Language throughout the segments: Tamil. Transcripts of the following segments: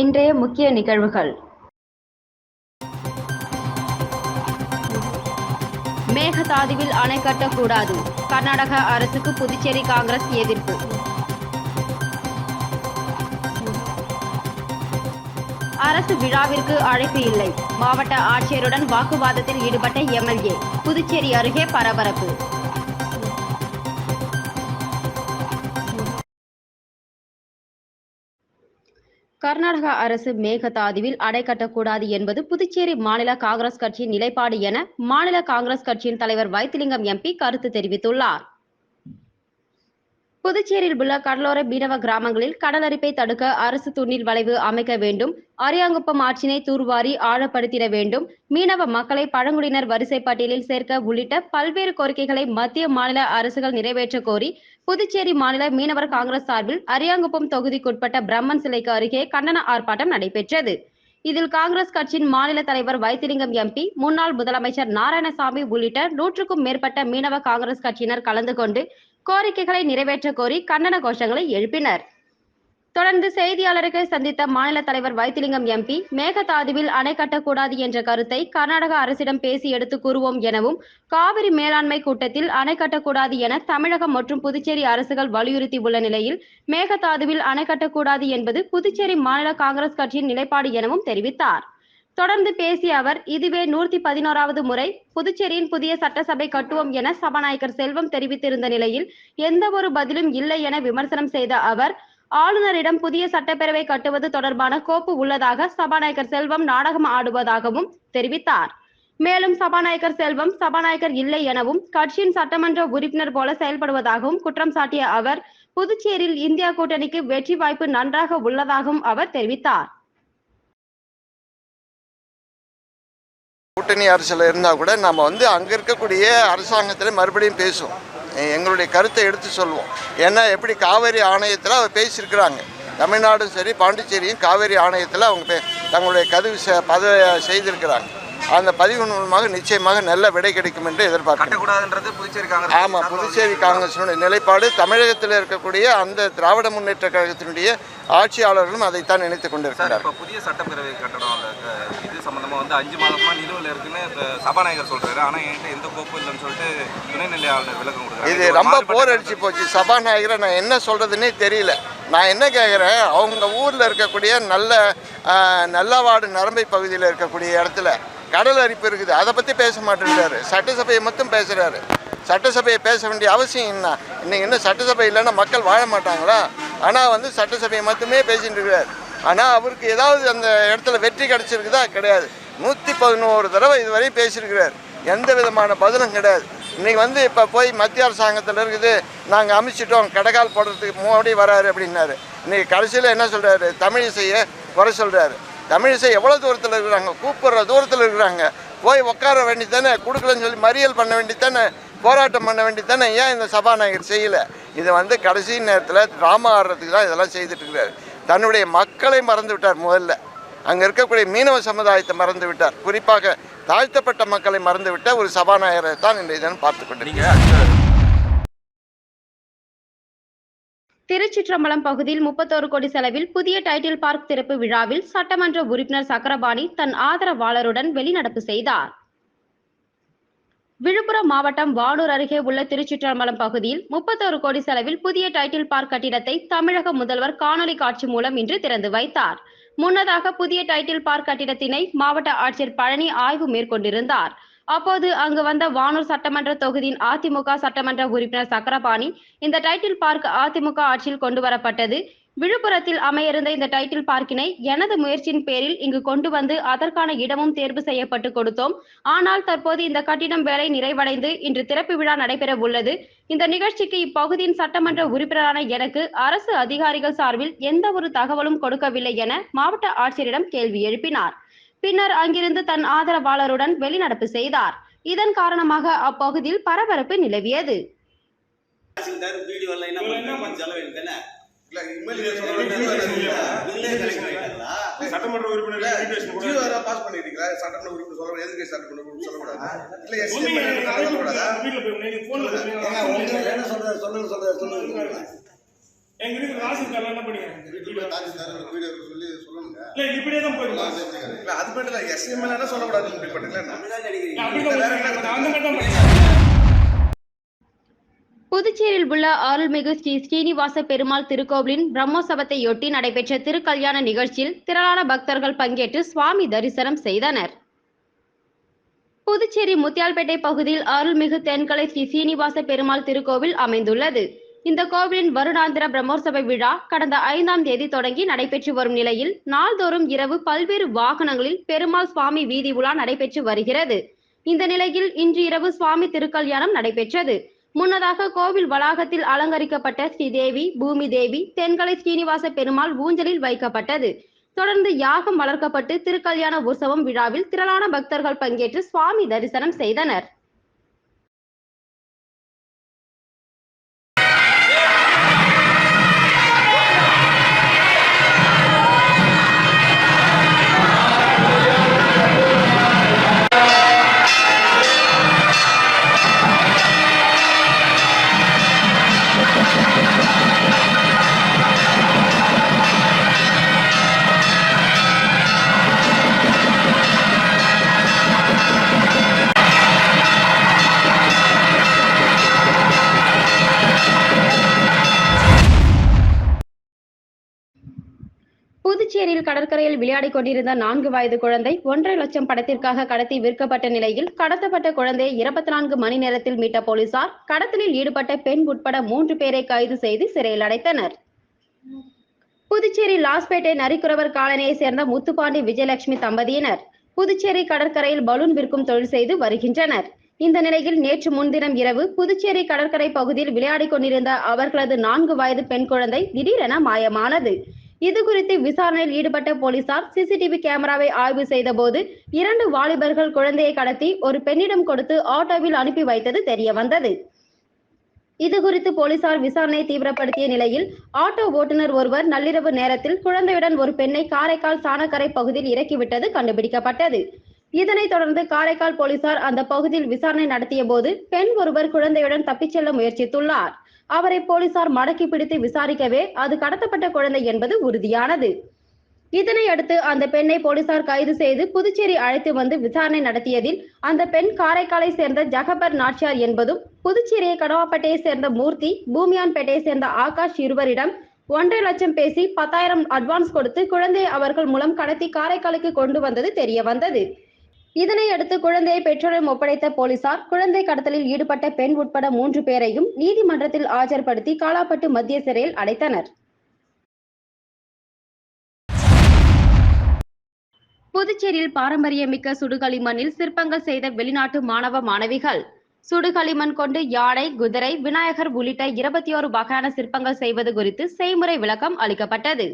இன்றைய முக்கிய நிகழ்வுகள். மேகதாதுவில் அணை கட்டக்கூடாது. கர்நாடக அரசுக்கு புதுச்சேரி காங்கிரஸ் எதிர்ப்பு. அரசு விழாவிற்கு அழைப்பு இல்லை. மாவட்ட ஆட்சியருடன் வாக்குவாதத்தில் ஈடுபட்ட எம்எல்ஏ. புதுச்சேரி அருகே பரபரப்பு. கர்நாடக அரசு மேகதாதுவில் அடை கட்டக்கூடாது என்பது புதுச்சேரி மாநில காங்கிரஸ் கட்சியின் நிலைப்பாடு என மாநில காங்கிரஸ் கட்சியின் தலைவர் வைத்திலிங்கம் எம்பி கருத்து தெரிவித்துள்ளார். புதுச்சேரியில் உள்ள கடலோர மீனவ கிராமங்களில் கடலரிப்பை தடுக்க அரசு துணில் வளைவு அமைக்க வேண்டும். அரியாங்குப்பம் ஆற்றினை தூர்வாரி ஆழப்படுத்திட வேண்டும். மீனவ மக்களை பழங்குடியினர் வரிசை பட்டியலில் சேர்க்க உள்ளிட்ட பல்வேறு கோரிக்கைகளை மத்திய மாநில அரசுகள் நிறைவேற்ற கோரி புதுச்சேரி மாநில மீனவர் காங்கிரஸ் சார்பில் அரியாங்குப்பம் தொகுதிக்குட்பட்ட பிரம்மன் சிலைக்கு அருகே கண்டன ஆர்ப்பாட்டம் நடைபெற்றது. இதில் காங்கிரஸ் கட்சியின் மாநில தலைவர் வைத்திலிங்கம் எம்பி முன்னாள் முதலமைச்சர் நாராயணசாமி உள்ளிட்ட நூற்றுக்கும் மேற்பட்ட மீனவ காங்கிரஸ் கட்சியினர் கலந்து கொண்டு கோரிக்கைகளை நிறைவேற்ற கோரி கண்டன கோஷங்களை எழுப்பினர். தொடர்ந்து செய்தியாளர்களை சந்தித்த மாநில தலைவர் வைத்திலிங்கம் எம்பி மேகதாதுவில் அணை கட்டக்கூடாது என்ற கருத்தை கர்நாடக அரசிடம் பேசி எடுத்து கூறுவோம் எனவும் காவிரி மேலாண்மை கூட்டத்தில் அணை கட்டக்கூடாது என தமிழகம் மற்றும் புதுச்சேரி அரசுகள் வலியுறுத்தி உள்ள நிலையில் மேகதாதுவில் அணை கட்டக்கூடாது என்பது புதுச்சேரி மாநில காங்கிரஸ் கட்சியின் நிலைப்பாடு எனவும் தெரிவித்தார். தொடர்ந்து பேசிய அவர் இதுவே நூற்றி பதினோராவது முறை புதுச்சேரியின் புதிய சட்டசபை கட்டுவோம் என சபாநாயகர் செல்வம் தெரிவித்திருந்த நிலையில் எந்த ஒரு பதிலும் இல்லை என விமர்சனம் செய்த அவர் ஆளுநரிடம் புதிய சட்டப்பேரவை கட்டுவது தொடர்பான கோப்பு உள்ளதாக சபாநாயகர் செல்வம் நாடகம் ஆடுவதாகவும் தெரிவித்தார். மேலும் சபாநாயகர் செல்வம் சபாநாயகர் இல்லை எனவும் கட்சியின் சட்டமன்ற உறுப்பினர் போல செயல்படுவதாகவும் குற்றம் சாட்டிய அவர் புதுச்சேரியில் இந்தியா கூட்டணிக்கு வெற்றி வாய்ப்பு நன்றாக உள்ளதாகவும் அவர் தெரிவித்தார். கூட்டணி அரசில் இருந்தால் கூட நம்ம வந்து அங்கே இருக்கக்கூடிய அரசாங்கத்தில் மறுபடியும் பேசுவோம். எங்களுடைய கருத்தை எடுத்து சொல்லுவோம் ஏன்னா எப்படி காவேரி ஆணையத்தில் அவர் பேசியிருக்கிறாங்க. தமிழ்நாடும் சரி பாண்டிச்சேரியும் காவேரி ஆணையத்தில் அவங்க பே- தங்களுடைய கதவு ச பதவி செய்திருக்கிறாங்க. அந்த பதிவு மூலமாக நிச்சயமாக நல்ல விடை கிடைக்கும் என்று காங்கிரஸ் ஆமாம் புதுச்சேரி காங்கிரசினுடைய நிலைப்பாடு தமிழகத்தில் இருக்கக்கூடிய அந்த திராவிட முன்னேற்ற கழகத்தினுடைய ஆட்சியாளர்களும் அதைத்தான் நினைத்துக் கொண்டிருக்கிறார் இப்போ புதிய சட்டப்பேரவை கட்டணம் இது வந்து அஞ்சு மாதமா நிலுவையில் இருக்குன்னு சபாநாயகர் சொல்றாரு. ஆனா என்கிட்ட எந்த கோப்பும் இல்லைன்னு சொல்லிட்டு துணைநிலை ஆளுநர் விளக்கம் கொடுக்குறாரு. இது ரொம்ப போர் அடிச்சு போச்சு. சபாநாயகரை நான் என்ன சொல்கிறதுனே தெரியல. நான் என்ன கேட்குறேன் அவங்க ஊரில் இருக்கக்கூடிய நல்ல நல்லவாடு நரம்பை பகுதியில் இருக்கக்கூடிய இடத்துல கடல் அரிப்பு இருக்குது. அதை பற்றி பேச மாட்டேன்றாரு. சட்டசபையை மட்டும் பேசுகிறாரு சட்டசபையை பேச வேண்டிய அவசியம் என்ன? இன்னைக்கு இன்னும் சட்டசபை இல்லைன்னா மக்கள் வாழ மாட்டாங்களா? ஆனால் வந்து சட்டசபையை மட்டுமே பேசிகிட்டு இருக்கிறார் ஆனால் அவருக்கு ஏதாவது அந்த இடத்துல வெற்றி கிடச்சிருக்குதா? கிடையாது. நூற்றி பதினோரு தடவை இதுவரை பேசியிருக்கிறார். எந்த விதமான பதிலும் கிடையாது. இன்றைக்கி வந்து இப்போ போய் மத்திய அரசாங்கத்தில் இருக்குது. நாங்கள் அமைச்சிட்டோம். கடைக்கால் போடுறதுக்கு மோடி வராரு அப்படின்னாரு. இன்றைக்கி கடைசியில் என்ன சொல்கிறாரு தமிழிசையை குறை சொல்கிறாரு தமிழிசை எவ்வளோ தூரத்தில் இருக்கிறாங்க? கூப்பிடுற தூரத்தில் இருக்கிறாங்க. போய் உட்கார வேண்டித்தானே கொடுக்கலன்னு சொல்லி மறியல் பண்ண வேண்டித்தானே போராட்டம் பண்ண வேண்டித்தானே ஏன் இந்த சபாநாயகர் செய்யலை? இது வந்து கடைசி நேரத்தில் ட்ராமா ஆடுறதுக்கு தான் இதெல்லாம் செய்துட்டுருக்கிறார் தன்னுடைய மக்களை மறந்து விட்டார் முதல்ல. அங்கே இருக்கக்கூடிய மீனவ சமுதாயத்தை மறந்து விட்டார். குறிப்பாக தாழ்த்தப்பட்ட மக்களை மறந்து விட்டால் ஒரு சபாநாயகரை தான் இந்த தினம் பார்த்துக்கொண்டிருக்கிறேன் திருச்சிற்றம்பலம் பகுதியில் முப்பத்தோரு கோடி செலவில் புதிய டைட்டில் பார்க் திறப்பு விழாவில் சட்டமன்ற உறுப்பினர் சக்கரபாணி தன் ஆதரவாளருடன் வெளிநடப்பு செய்தார். விழுப்புரம் மாவட்டம் வானூர் அருகே உள்ள திருச்சிற்றம்பலம் பகுதியில் முப்பத்தோரு கோடி செலவில் புதிய டைட்டில் பார்க் கட்டிடத்தை தமிழக முதல்வர் காணொலி காட்சி மூலம் இன்று திறந்து வைத்தார். முன்னதாக புதிய டைட்டில் பார்க் கட்டிடத்தினை மாவட்ட ஆட்சியர் பழனி ஆய்வு மேற்கொண்டிருந்தார். அப்போது அங்கு வந்த வானூர் சட்டமன்ற தொகுதியின் அதிமுக சட்டமன்ற உறுப்பினர் சக்கரபாணி இந்த டைட்டில் பார்க் அதிமுக ஆட்சியில் கொண்டு வரப்பட்டது. விழுப்புரத்தில் அமையிருந்த இந்த டைட்டில் பார்க்கினை எனது முயற்சியின் பேரில் இங்கு கொண்டு வந்து அதற்கான இடமும் தேர்வு செய்யப்பட்டு கொடுத்தோம். ஆனால் தற்போது இந்த கட்டிடம் வேலை நிறைவடைந்து இன்று திறப்பு விழா நடைபெற உள்ளது. இந்த நிகழ்ச்சிக்கு இப்பகுதியின் சட்டமன்ற உறுப்பினரான எனக்கு அரசு அதிகாரிகள் சார்பில் எந்த ஒரு தகவலும் கொடுக்கவில்லை என மாவட்ட ஆட்சியரிடம் கேள்வி எழுப்பினார். பின்னர் அங்கிருந்து தன் ஆதரவாளருடன் வெளிநடப்பு செய்தார். இதன் காரணமாக அப்பகுதியில் பரபரப்பு நிலவியது. சட்டமன்ற உறுப்பினர் invitation கூட- ஜியோ யாரா pass பண்ணிருக்கீங்களா? சட்டமன்ற உறுப்பினர் சொல்ல- எதுக்கு சட்டமன்ற உறுப்பினர் சொல்லக்கூடாது? இல்ல, SC சொல்லக்கூடாதா? ஏங்க, உங்களுக்கு என்ன சொல்றது சொல்லுங்க சொல்லுங்க சொல்லுங்க. எங்க என்ன வீட்டுல தாசில்தார் வீடியோ சொல்லி சொல்லணுங்க இல்ல இப்படியே தான் போயிடுமா இல்ல அது மட்டும் இல்ல எஸ்எம்எல் என்ன? இப்படி அந்த மாதிரி தான் பண்ணிக்கிறேன் புதுச்சேரியில் உள்ள அருள்மிகு ஸ்ரீ ஸ்ரீனிவாச பெருமாள் திருக்கோவிலின் பிரம்மோற்சவத்தையொட்டி நடைபெற்ற திருக்கல்யாண நிகழ்ச்சியில் திரளான பக்தர்கள் பங்கேற்று சுவாமி தரிசனம் செய்தனர். புதுச்சேரி முத்தியால்பேட்டை பகுதியில் அருள்மிகு தென்கலை ஸ்ரீ சீனிவாச பெருமாள் திருக்கோவில் அமைந்துள்ளது. இந்த கோவிலின் வருடாந்திர பிரம்மோற்சவ விழா கடந்த ஐந்தாம் தேதி தொடங்கி நடைபெற்று வரும் நிலையில் நாள்தோறும் இரவு பல்வேறு வாகனங்களில் பெருமாள் சுவாமி வீதி உலா நடைபெற்று வருகிறது. இந்த நிலையில் இன்று இரவு சுவாமி திருக்கல்யாணம் நடைபெற்றது. முன்னதாக கோவில் வளாகத்தில் அலங்கரிக்கப்பட்ட ஸ்ரீதேவி பூமி தேவி தென்கலை ஸ்ரீனிவாச பெருமாள் ஊஞ்சலில் வைக்கப்பட்டது. தொடர்ந்து யாகம் வளர்க்கப்பட்டு திருக்கல்யாண உற்சவம் விழாவில் திரளான பக்தர்கள் பங்கேற்று சுவாமி தரிசனம் செய்தனர். விளையாடிக் கொண்டிருந்த நான்கு வயது குழந்தை ஒன்றரை லட்சம் படத்திற்காக கடத்தி விற்கப்பட்ட நிலையில் கடத்தப்பட்ட குழந்தையை இருபத்தி நான்கு மணி நேரத்தில் மீட்ட போலீசார் கடத்தலில் ஈடுபட்ட பெண் உட்பட மூன்று பேரை கைது செய்து சிறையில் அடைத்தனர். புதுச்சேரி லாஸ்பேட்டை நரிக்குறவர் காலனியை சேர்ந்த முத்துப்பாண்டி விஜயலட்சுமி தம்பதியினர் புதுச்சேரி கடற்கரையில் பலூன் விற்கும் தொழில் செய்து வருகின்றனர். இந்த நிலையில் நேற்று முன்தினம் இரவு புதுச்சேரி கடற்கரை பகுதியில் விளையாடிக் கொண்டிருந்த அவர்களது நான்கு வயது பெண் குழந்தை திடீரென மாயமானது. இது குறித்து விசாரணையில் ஈடுபட்ட போலீசார் சிசிடிவி கேமராவை ஆய்வு செய்த போது இரண்டு வாலிபர்கள் குழந்தையை கடத்தி ஒரு பெண்ணிடம் கொடுத்து ஆட்டோவில் அனுப்பி வைத்தது தெரிய வந்தது இது குறித்து போலீசார் விசாரணை தீவிரப்படுத்திய நிலையில் ஆட்டோ ஓட்டுநர் ஒருவர் நள்ளிரவு நேரத்தில் குழந்தையுடன் ஒரு பெண்ணை காரைக்கால் சாணக்கரை பகுதியில் இறக்கிவிட்டது கண்டுபிடிக்கப்பட்டது. இதனைத் தொடர்ந்து காரைக்கால் போலீசார் அந்த பகுதியில் விசாரணை நடத்திய போது பெண் ஒருவர் குழந்தையுடன் தப்பிச் செல்ல முயற்சித்துள்ளார். அவரை போலீசார் மடக்கி பிடித்து விசாரிக்கவே அது கடத்தப்பட்ட குழந்தை என்பது உறுதியானது. இதனை அடுத்து அந்த பெண்ணை போலீசார் கைது செய்து புதுச்சேரி அழைத்து வந்து விசாரணை நடத்தியதில் அந்த பெண் காரைக்காலை சேர்ந்த ஜகபர் நாச்சியார் என்பதும் புதுச்சேரியை கடவாப்பேட்டையை சேர்ந்த மூர்த்தி பூமியான்பேட்டையை சேர்ந்த ஆகாஷ் இருவரிடம் ஒன்றரை லட்சம் பேசி பத்தாயிரம் அட்வான்ஸ் கொடுத்து குழந்தையை அவர்கள் மூலம் கடத்தி காரைக்காலுக்கு கொண்டு வந்தது தெரிய வந்தது இதனை அடுத்து குழந்தையை பெற்றோரிடம் ஒப்படைத்த போலீசார் குழந்தை கடத்தலில் ஈடுபட்ட பெண் உட்பட மூன்று பேரையும் நீதிமன்றத்தில் ஆஜர்படுத்தி காலாப்பட்டு மத்திய சிறையில் அடைத்தனர். புதுச்சேரியில் பாரம்பரியமிக்க சுடுகளிமண்ணில் சிற்பங்கள் செய்த வெளிநாட்டு மாணவ மாணவிகள். சுடுகளிமண் கொண்டு யானை குதிரை விநாயகர் உள்ளிட்ட இருபத்தி ஒரு வகையான சிற்பங்கள் செய்வது குறித்து செய்முறை விளக்கம் அளிக்கப்பட்டது.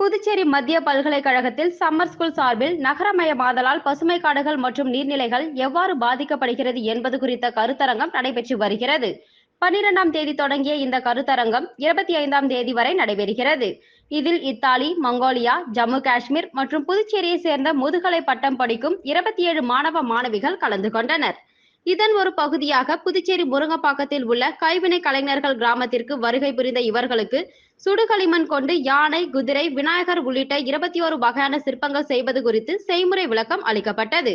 புதுச்சேரி மத்திய பல்கலைக்கழகத்தில் சம்மர் ஸ்கூல் சார்பில் நகரமயமாதலால் பசுமை காடுகள் மற்றும் நீர்நிலைகள் எவ்வாறு பாதிக்கப்படுகிறது என்பது குறித்த கருத்தரங்கம் நடைபெற்று வருகிறது. பன்னிரெண்டாம் தேதி தொடங்கிய இந்த கருத்தரங்கம் இருபத்தி ஐந்தாம் தேதி வரை நடைபெறுகிறது. இதில் இத்தாலி மங்கோலியா ஜம்மு காஷ்மீர் மற்றும் புதுச்சேரியை சேர்ந்த முதுகலை பட்டம் படிக்கும் இருபத்தி ஏழு மாணவ மாணவிகள் கலந்து கொண்டனர். இதன் ஒரு பகுதியாக புதுச்சேரி முருங்கப்பாக்கத்தில் உள்ள கைவினை கலைஞர்கள் கிராமத்திற்கு வருகை புரிந்த இவர்களுக்கு சுடுகளிமண் கொண்டு யானை குதிரை விநாயகர் உள்ளிட்ட இருபத்தி ஒரு வகையான சிற்பங்கள் செய்வது குறித்து செய்முறை விளக்கம் அளிக்கப்பட்டது.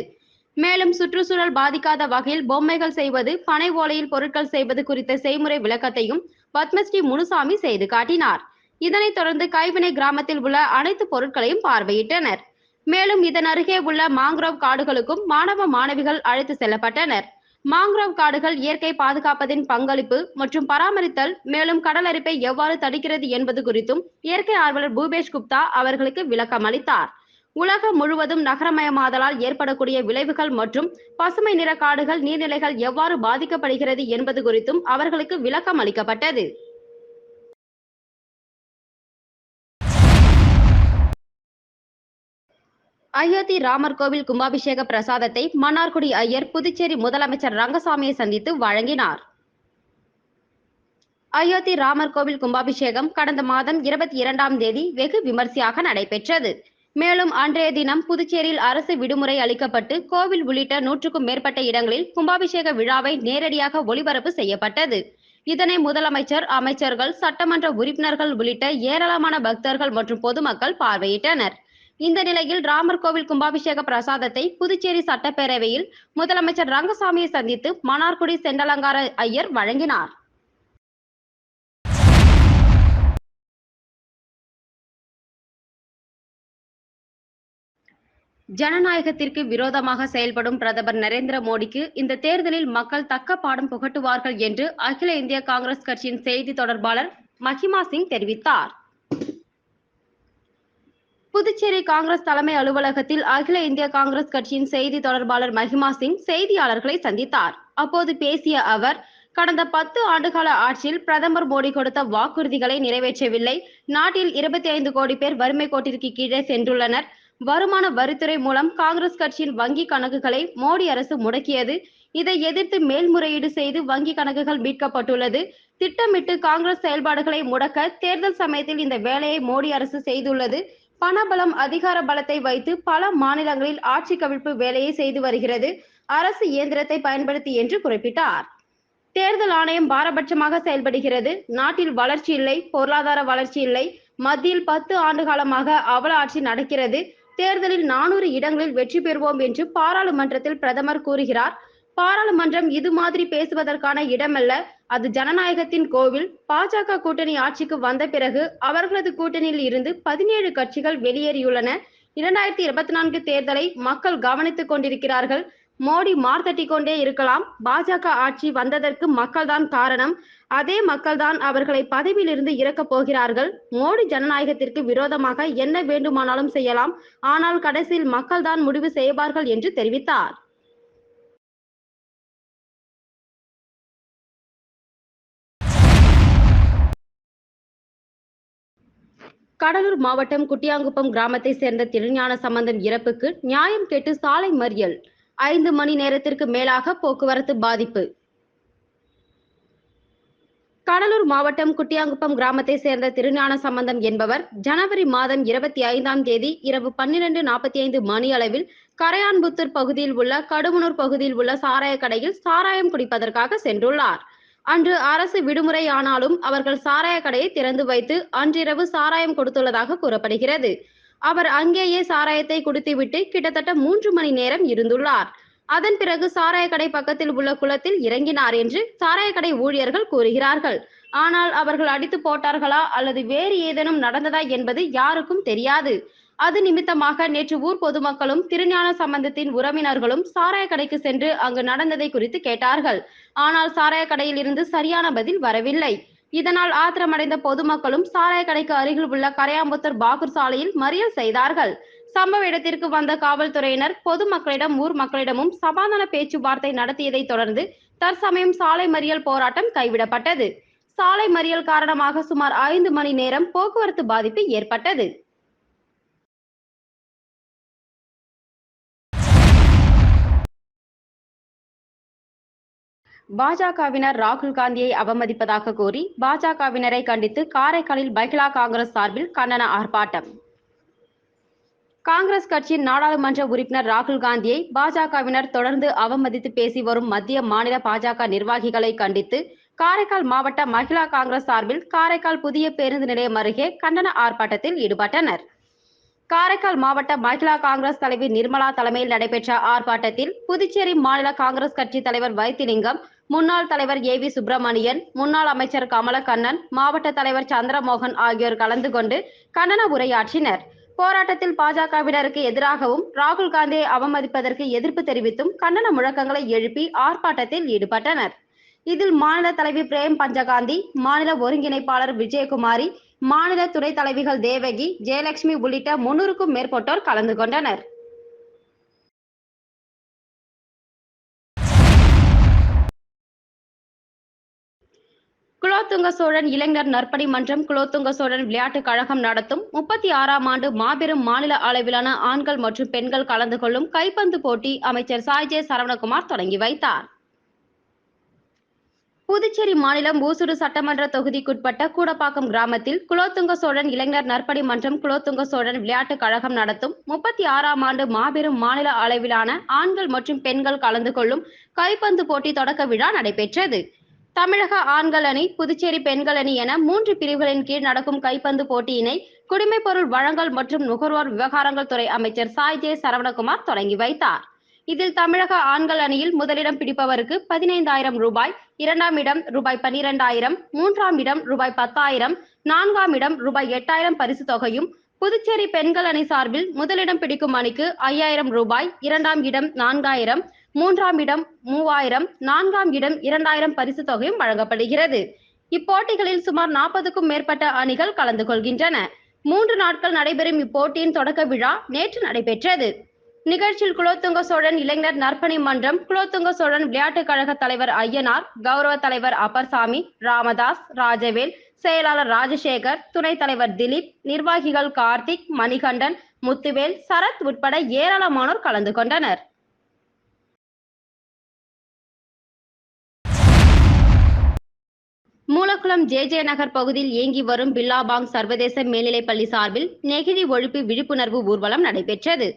மேலும் சுற்றுச்சூழல் பாதிக்காத வகையில் பொம்மைகள் செய்வது பனை ஓலையில் பொருட்கள் செய்வது குறித்த செய்முறை விளக்கத்தையும் பத்மஸ்ரீ முனுசாமி செய்து காட்டினார். இதனைத் தொடர்ந்து கைவினை கிராமத்தில் உள்ள அனைத்து பொருட்களையும் பார்வையிட்டனர். மேலும் இதன் அருகே உள்ள மாங்க்ரோவ் காடுகளுக்கும் மாணவ மாணவிகள் அழைத்து செல்லப்பட்டனர். மாங்க்ரோவ் காடுகள் இயற்கை பாதுகாப்பதின் பங்களிப்பு மற்றும் பராமரித்தல் மேலும் கடல் அரிப்பை எவ்வாறு தடுக்கிறது என்பது குறித்தும் இயற்கை ஆர்வலர் பூபேஷ் குப்தா அவர்களுக்கு விளக்கம் அளித்தார். உலகம் முழுவதும் நகரமயமாதலால் ஏற்படக்கூடிய விளைவுகள் மற்றும் பசுமை நிற காடுகள் நீர்நிலைகள் எவ்வாறு பாதிக்கப்படுகிறது என்பது குறித்தும் அவர்களுக்கு விளக்கம் அளிக்கப்பட்டது. அயோத்தி ராமர் கோவில் கும்பாபிஷேக பிரசாதத்தை மன்னார்குடி ஐயர் புதுச்சேரி முதலமைச்சர் ரங்கசாமியை சந்தித்து வழங்கினார். அயோத்தி ராமர் கோவில் கும்பாபிஷேகம் கடந்த மாதம் இருபத்தி இரண்டாம் தேதி வெகு விமர்சையாக நடைபெற்றது. மேலும் அன்றைய தினம் புதுச்சேரியில் அரசு விடுமுறை அளிக்கப்பட்டு கோவில் உள்ளிட்ட நூற்றுக்கும் மேற்பட்ட இடங்களில் கும்பாபிஷேக விழாவை நேரடியாக ஒளிபரப்பு செய்யப்பட்டது. இதனை முதலமைச்சர் அமைச்சர்கள் சட்டமன்ற உறுப்பினர்கள் உள்ளிட்ட ஏராளமான பக்தர்கள் மற்றும் பொதுமக்கள் பார்வையிட்டனர். இந்த நிலையில் ராமர் கோவில் கும்பாபிஷேக பிரசாதத்தை புதுச்சேரி சட்டப்பேரவையில் முதலமைச்சர் ரங்கசாமியை சந்தித்து மன்னார்குடி செண்டலங்கார ஐயர் வழங்கினார். ஜனநாயகத்திற்கு விரோதமாக செயல்படும் பிரதமர் நரேந்திர மோடிக்கு இந்த தேர்தலில் மக்கள் தக்க பாடம் புகட்டுவார்கள் என்று அகில இந்திய காங்கிரஸ் கட்சியின் செய்தி தொடர்பாளர் மஹிமா சிங் தெரிவித்தார். புதுச்சேரி காங்கிரஸ் தலைமை அலுவலகத்தில் அகில இந்திய காங்கிரஸ் கட்சியின் செய்தி தொடர்பாளர் மஹிமா சிங் செய்தியாளர்களை சந்தித்தார். அப்போது பேசிய அவர் கடந்த பத்து ஆண்டுகால ஆட்சியில் பிரதமர் மோடி கொடுத்த வாக்குறுதிகளை நிறைவேற்றவில்லை. நாட்டில் இருபத்தி ஐந்து கோடி பேர் வறுமை கோட்டிற்கு கீழே சென்றுள்ளனர். வருமான வரித்துறை மூலம் காங்கிரஸ் கட்சியின் வங்கி கணக்குகளை மோடி அரசு முடக்கியது. இதை எதிர்த்து மேல்முறையீடு செய்து வங்கி கணக்குகள் மீட்கப்பட்டுள்ளது. திட்டமிட்டு காங்கிரஸ் செயல்பாடுகளை முடக்க தேர்தல் சமயத்தில் இந்த வேலையை மோடி அரசு செய்துள்ளது. பணபலம் அதிகார பலத்தை வைத்து பல மாநிலங்களில் ஆட்சி கவிழ்ப்பு வேலையை செய்து வருகிறது. அரசு இயந்திரத்தை பயன்படுத்தி என்று குறிப்பிட்டார். தேர்தல் ஆணையம் பாரபட்சமாக செயல்படுகிறது. நாட்டில் வளர்ச்சி இல்லை பொருளாதார வளர்ச்சி இல்லை. மத்தியில் பத்து ஆண்டு காலமாக அவல ஆட்சி நடக்கிறது. தேர்தலில் நானூறு இடங்களில் வெற்றி பெறுவோம் என்று பாராளுமன்றத்தில் பிரதமர் கூறுகிறார். பாராளுமன்றம் இது மாதிரி பேசுவதற்கான இடமல்ல. அது ஜனநாயகத்தின் கோவில். பாஜக கூட்டணி ஆட்சிக்கு வந்த பிறகு அவர்களது கூட்டணியில் இருந்து பதினேழு கட்சிகள் வெளியேறியுள்ளன. இரண்டாயிரத்தி இருபத்தி நான்கு தேர்தலை மக்கள் கவனித்துக் கொண்டிருக்கிறார்கள். மோடி மார்த்தட்டி கொண்டே இருக்கலாம். பாஜக ஆட்சி வந்ததற்கு மக்கள்தான் காரணம். அதே மக்கள்தான் அவர்களை பதவியிலிருந்து இறக்கப் போகிறார்கள். மோடி ஜனநாயகத்திற்கு விரோதமாக என்ன வேண்டுமானாலும் செய்யலாம். ஆனால் கடைசியில் மக்கள்தான் முடிவு செய்வார்கள் என்று தெரிவித்தார். கடலூர் மாவட்டம் குட்டியாங்குப்பம் கிராமத்தை சேர்ந்த திருஞான சம்பந்தம் இறப்புக்கு நியாயம் கேட்டு சாலை மறியல். ஐந்து மணி நேரத்திற்கு மேலாக போக்குவரத்து பாதிப்பு. கடலூர் மாவட்டம் குட்டியாங்குப்பம் கிராமத்தை சேர்ந்த திருஞான சம்பந்தம் என்பவர் ஜனவரி மாதம் இருபத்தி ஐந்தாம் தேதி இரவு பன்னிரண்டு நாற்பத்தி ஐந்து மணி அளவில் கரையான்புத்தூர் பகுதியில் உள்ள கடுமனூர் பகுதியில் உள்ள சாராய கடையில் சாராயம் குடிப்பதற்காக சென்றுள்ளார். அன்று அரசு விடுமுறை ஆனாலும் அவர்கள் சாராய கடையை திறந்து வைத்து அன்றிரவு சாராயம் கொடுத்துள்ளதாக கூறப்படுகிறது. அவர் அங்கேயே சாராயத்தை குடித்துவிட்டு கிட்டத்தட்ட மூன்று மணி நேரம் இருந்துள்ளார். அதன் பிறகு சாராய கடை பக்கத்தில் உள்ள குளத்தில் இறங்கினார் என்று சாராய கடை ஊழியர்கள் கூறுகிறார்கள். ஆனால் அவர்கள் அடித்து போட்டார்களா அல்லது வேறு ஏதேனும் நடந்ததா என்பது யாருக்கும் தெரியாது. அது நிமித்தமாக நேற்று ஊர் பொதுமக்களும் திருஞான சம்பந்தத்தின் உறவினர்களும் சாராய கடைக்கு சென்று அங்கு நடந்ததை குறித்து கேட்டார்கள். ஆனால் சாராய கடையில் இருந்து சரியான பதில் வரவில்லை. இதனால் ஆத்திரமடைந்த பொதுமக்களும் சாராய கடைக்கு அருகில் உள்ள கரையாம்புத்தூர் பாகூர் சாலையில் மறியல் செய்தார்கள். சம்பவ இடத்திற்கு வந்த காவல்துறையினர் பொதுமக்களிடம் ஊர் மக்களிடமும் சமாதான பேச்சுவார்த்தை நடத்தியதை தொடர்ந்து தற்சமயம் சாலை மறியல் போராட்டம் கைவிடப்பட்டது. சாலை மறியல் காரணமாக சுமார் ஐந்து மணி நேரம் போக்குவரத்து பாதிப்பு ஏற்பட்டது. பாஜகவினர் ராகுல் காந்தியை அவமதிப்பதாக கூறி பாஜகவினரை கண்டித்து காரைக்காலில் பைக்லா காங்கிரஸ் சார்பில் கண்டன ஆர்ப்பாட்டம். காங்கிரஸ் கட்சியின் நாடாளுமன்ற உறுப்பினர் ராகுல் காந்தியை பாஜகவினர் தொடர்ந்து அவமதித்து பேசி வரும் மத்திய மாநில பாஜக நிர்வாகிகளை கண்டித்து காரைக்கால் மாவட்ட மகிழா காங்கிரஸ் சார்பில் காரைக்கால் புதிய பேருந்து நிலையம் அருகே கண்டன ஆர்ப்பாட்டத்தில் ஈடுபட்டனர். காரைக்கால் மாவட்ட மகிழா காங்கிரஸ் தலைவி நிர்மலா தலைமையில் நடைபெற்ற ஆர்ப்பாட்டத்தில் புதுச்சேரி மாநில காங்கிரஸ் கட்சி தலைவர் வைத்திலிங்கம் முன்னாள் தலைவர் ஏ வி சுப்பிரமணியன் முன்னாள் அமைச்சர் கமலக்கண்ணன் மாவட்ட தலைவர் சந்திரமோகன் ஆகியோர் கலந்து கொண்டு கண்டன உரையாற்றினர். போராட்டத்தில் பாஜகவினருக்கு எதிராகவும் ராகுல் காந்தியை அவமதிப்பதற்கு எதிர்ப்பு தெரிவித்தும் கண்டன முழக்கங்களை எழுப்பி ஆர்ப்பாட்டத்தில் ஈடுபட்டனர். இதில் மாநில தலைவி பிரேம் பஞ்சகாந்தி மாநில ஒருங்கிணைப்பாளர் விஜயகுமாரி மாநில துணைத் தலைவிகள் தேவகி ஜெயலட்சுமி உள்ளிட்ட முன்னூறுக்கும் மேற்பட்டோர் கலந்து கொண்டனர். குலோத்துங்க சோழன் இளைஞர் நற்பணி மன்றம் குலோத்துங்க சோழன் விளையாட்டுக் கழகம் நடத்தும் முப்பத்தி ஆறாம் ஆண்டு மாபெரும் மாநில அளவிலான ஆண்கள் மற்றும் பெண்கள் கலந்து கொள்ளும் கைப்பந்து போட்டி அமைச்சர் சாய்ஜே சரவணகுமார் தொடங்கி வைத்தார். புதுச்சேரி மாநிலம் ஊசுடு சட்டமன்ற தொகுதிக்குட்பட்ட கூடப்பாக்கம் கிராமத்தில் குலோத்துங்க சோழன் இளைஞர் நற்பணி மன்றம் குலோத்துங்க சோழன் விளையாட்டுக் கழகம் நடத்தும் முப்பத்தி ஆறாம் ஆண்டு மாபெரும் மாநில அளவிலான ஆண்கள் மற்றும் பெண்கள் கலந்து கொள்ளும் கைப்பந்து போட்டி தொடக்க விழா நடைபெற்றது. தமிழக ஆண்கள் அணி புதுச்சேரி பெண்கள் அணி என மூன்று பிரிவுகளின் கீழ் நடக்கும் கைப்பந்து போட்டியினை குடிமைப்பொருள் வழங்கல் மற்றும் நுகர்வோர் விவகாரங்கள் துறை அமைச்சர் சாய் ஜே சரவணகுமார் தொடங்கி வைத்தார். இதில் தமிழக ஆண்கள் அணியில் முதலிடம் பிடிப்பவருக்கு பதினைந்தாயிரம் ரூபாய் இரண்டாம் இடம் ரூபாய் பனிரெண்டாயிரம் மூன்றாம் இடம் ரூபாய் பத்தாயிரம் நான்காம் இடம் ரூபாய் எட்டாயிரம் பரிசு தொகையும் புதுச்சேரி பெண்கள் அணி சார்பில் முதலிடம் பிடிக்கும் அணிக்கு ஐயாயிரம் ரூபாய் இரண்டாம் இடம் நான்காயிரம் மூன்றாம் இடம் மூவாயிரம் நான்காம் இடம் இரண்டாயிரம் பரிசு தொகையும் வழங்கப்படுகிறது. இப்போட்டிகளில் சுமார் நாற்பதுக்கும் மேற்பட்ட அணிகள் கலந்து கொள்கின்றன. மூன்று நாட்கள் நடைபெறும் இப்போட்டியின் தொடக்க விழா நேற்று நடைபெற்றது. நிகழ்ச்சியில் குலோத்துங்க சோழன் இளைஞர் நற்பணி மன்றம் குலோத்துங்க சோழன் விளையாட்டுக் கழக தலைவர் ஐயனார் கௌரவ தலைவர் அப்பர்சாமி ராமதாஸ் ராஜவேல் செயலாளர் ராஜசேகர் துணைத் தலைவர் திலீப் நிர்வாகிகள் கார்த்திக் மணிகண்டன் முத்துவேல் சரத் உட்பட ஏராளமானோர் கலந்து கொண்டனர். மூலக்குளம் ஜே ஜே நகர் பகுதியில் இயங்கி வரும் பில்லாபாங் சர்வதேச மேல்நிலைப்பள்ளி சார்பில் நெகிழி ஒழிப்பு விழிப்புணர்வு ஊர்வலம் நடைபெற்றது.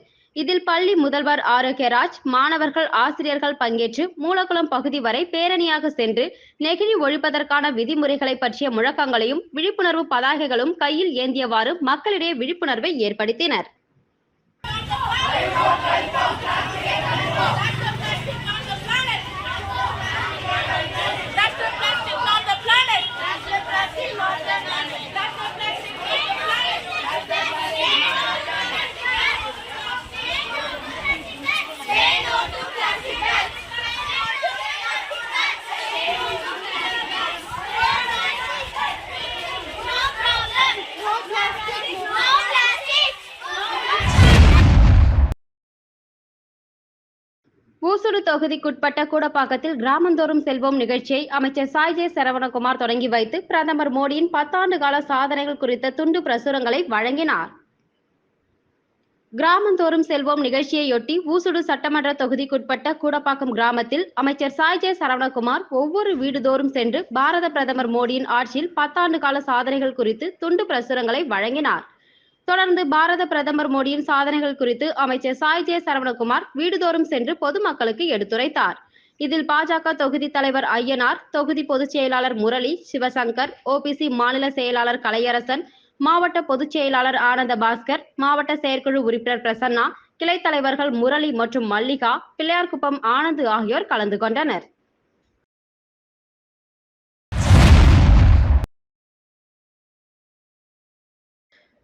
இதில் பள்ளி முதல்வர் ஆரோக்கியராஜ் மாணவர்கள் ஆசிரியர்கள் பங்கேற்று மூலக்குளம் பகுதி வரை பேரணியாக சென்று நெகிழி ஒழிப்பதற்கான விதிமுறைகளை பற்றிய முழக்கங்களையும் விழிப்புணர்வு பதாகைகளும் கையில் ஏந்தியவாறு மக்களிடையே விழிப்புணர்வை ஏற்படுத்தினர். தொகுதிக்குட்பட்ட கூடப்பாக்கத்தில் கிராமந்தோறும் செல்வோம் நிகழ்ச்சியை அமைச்சர் சாய் ஜே சரவணகுமார் தொடங்கி வைத்து பிரதமர் மோடியின் பத்தாண்டு கால சாதனைகள் குறித்த துண்டு பிரசுரங்களை வழங்கினார். கிராமந்தோறும் செல்வோம் நிகழ்ச்சியையொட்டி ஊசுடு சட்டமன்ற தொகுதிக்குட்பட்ட கூடப்பாக்கம் கிராமத்தில் அமைச்சர் சாய் ஜே சரவணகுமார் ஒவ்வொரு வீடுதோறும் சென்று பாரத பிரதமர் மோடியின் ஆட்சியில் பத்தாண்டு கால சாதனைகள் குறித்து துண்டு பிரசுரங்களை வழங்கினார். தொடர்ந்து பாரத பிரதமர் மோடியின் சாதனைகள் குறித்து அமைச்சர் சாய் ஜே சரவணகுமார் வீடுதோறும் சென்று பொதுமக்களுக்கு எடுத்துரைத்தார். இதில் பாஜக தொகுதி தலைவர் ஐயனார் தொகுதி பொதுச் செயலாளர் முரளி சிவசங்கர் ஓபிசி மாநில செயலாளர் கலையரசன் மாவட்ட பொதுச் செயலாளர் ஆனந்த பாஸ்கர் மாவட்ட செயற்குழு உறுப்பினர் பிரசன்னா கிளை தலைவர்கள் முரளி மற்றும் மல்லிகா பிள்ளையார்குப்பம் ஆனந்த் ஆகியோர் கலந்து கொண்டனர்.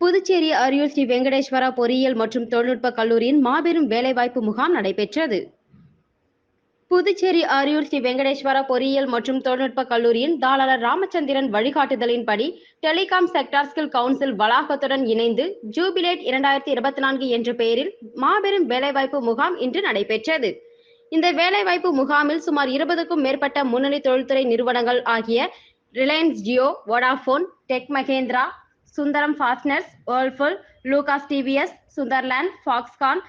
புதுச்சேரி அரியூர் ஸ்ரீ வெங்கடேஸ்வரா பொறியியல் மற்றும் தொழில்நுட்ப கல்லூரியின் மாபெரும் வேலைவாய்ப்பு முகாம் நடைபெற்றது. புதுச்சேரி அரியூர் ஸ்ரீ வெங்கடேஸ்வரா பொறியியல் மற்றும் தொழில்நுட்ப கல்லூரியின் தாளர் ராமச்சந்திரன் வழிகாட்டுதலின்படி டெலிகாம் செக்டார் ஸ்கில் கவுன்சில் வளாகத்துடன் இணைந்து ஜூபிலேட் இரண்டாயிரத்தி இருபத்தி நான்கு என்ற பெயரில் மாபெரும் வேலைவாய்ப்பு முகாம் இன்று நடைபெற்றது. இந்த வேலைவாய்ப்பு முகாமில் சுமார் இருபதுக்கும் மேற்பட்ட முன்னணி தொழில்துறை நிறுவனங்கள் ஆகிய Reliance Jio Vodafone tech Mahindra Sundaram fasteners Whirlpool Lucas TVS Sunderland Foxconn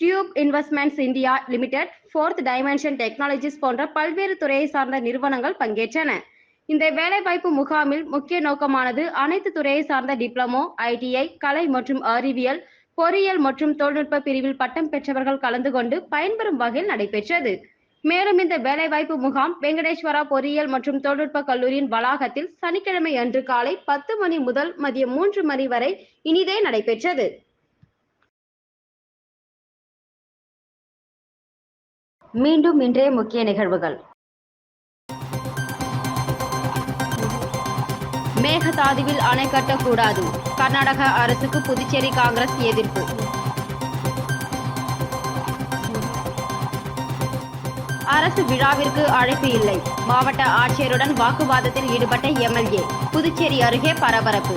tube investments India limited fourth dimension technologies போன்ற பல்வேறு துறையை சார்ந்த நிறுவனங்கள் பங்கேற்றன. இந்த வேலைவாய்ப்பு முகாமில் முக்கிய நோக்கமானது அனைத்து துறையை சார்ந்த டிப்ளமோ ஐடிஐ கலை மற்றும் அறிவியல் பொறியியல் மற்றும் தொழில்நுட்ப பிரிவில் பட்டம் பெற்றவர்கள் கலந்து கொண்டு பயன்பெறும் வகையில் நடைபெற்றது. மேலும் இந்த வேலைவாய்ப்பு முகாம் வெங்கடேஸ்வரா பொறியியல் மற்றும் தொழில்நுட்ப கல்லூரியின் வளாகத்தில் சனிக்கிழமை அன்று காலை பத்து மணி முதல் மதியம் மூன்று மணி வரை இனிதே நடைபெற்றது. மீண்டும் இன்றைய முக்கிய நிகழ்வுகள். மேகதாதுவில் அணை கட்டக்கூடாது. கர்நாடக அரசுக்கு புதுச்சேரி காங்கிரஸ் எதிர்ப்பு. அரசு விழாவிற்கு அழைப்பு இல்லை. மாவட்ட ஆட்சியருடன் வாக்குவாதத்தில் ஈடுபட்ட எம்எல்ஏ புதுச்சேரி அருகே பரபரப்பு.